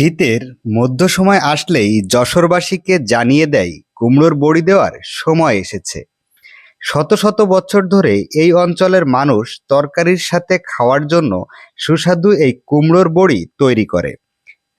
শীতের মধ্য সময় আসলেই যশোরবাসীকে জানিয়ে দেয় কুমড়োর বড়ি দেওয়ার সময় এসেছে। শত শত বছর ধরে এই অঞ্চলের মানুষ তরকারির সাথে খাওয়ার জন্য সুস্বাদু এই কুমড়োর বড়ি তৈরি করে।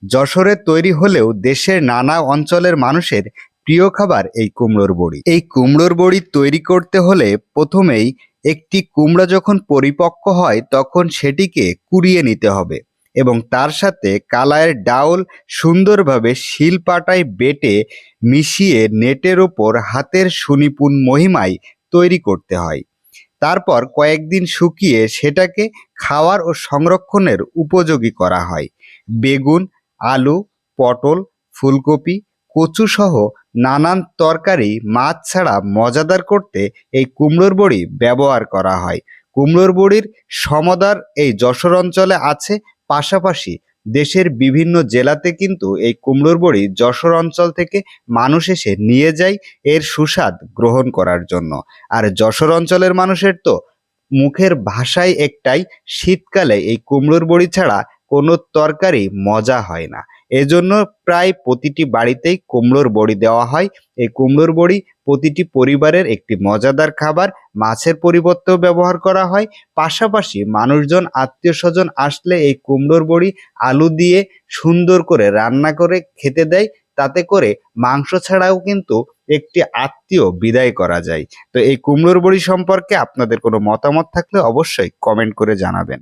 যশোরে তৈরি হলেও দেশের নানা অঞ্চলের মানুষের প্রিয় খাবার এই কুমড়োর বড়ি। এই কুমড়োর বড়ি তৈরি করতে হলে প্রথমেই একটি কুমড়া যখন পরিপক্ক হয় তখন সেটিকে কুড়িয়ে নিতে হবে। এবং তার সাথে কালায়ের ডাউল সুন্দরভাবে শিলপাটায় বেটে মিশিয়ে নেটের ওপর হাতের সুনিপুণ মহিমায় তৈরি করতে হয়। তারপর কয়েকদিন শুকিয়ে সেটাকে খাওয়ার ও সংরক্ষণের উপযোগী করা হয়। বেগুন, আলু, পটল, ফুলকপি কচু সহ নানান তরকারি, মাছ ছাড়া মজাদার করতে এই কুমড়োর বড়ি ব্যবহার করা হয়। কুমড়োর বড়ির সমদার এই যশোর অঞ্চলে আছে পাশাপাশি দেশের বিভিন্ন জেলাতে কিন্তু এই কুমড়োর বড়ি যশোর অঞ্চল থেকে মানুষ এসে নিয়ে যায় এর সুস্বাদ গ্রহণ করার জন্য। আর যশোর অঞ্চলের মানুষের তো মুখের ভাষাই একটাই, শীতকালে এই কুমড়োর বড়ি ছাড়া কোনো তরকারি মজা হয় না। এজন্য প্রায় প্রতিটি বাড়িতেই কুমড়োর বড়ি দেওয়া হয়। এই কুমড়োর বড়ি প্রতিটি পরিবারের একটি মজাদার খাবার, মাছের পরিবর্তেও ব্যবহার করা হয়। পাশাপাশি মানুষজন আত্মীয় স্বজন আসলে এই কুমড়োর বড়ি আলু দিয়ে সুন্দর করে রান্না করে খেতে দেয়। তাতে করে মাংস ছাড়াও কিন্তু একটি আত্মীয় বিদায় করা যায়। তো এই কুমড়োর বড়ি সম্পর্কে আপনাদের কোনো মতামত থাকলে অবশ্যই কমেন্ট করে জানাবেন।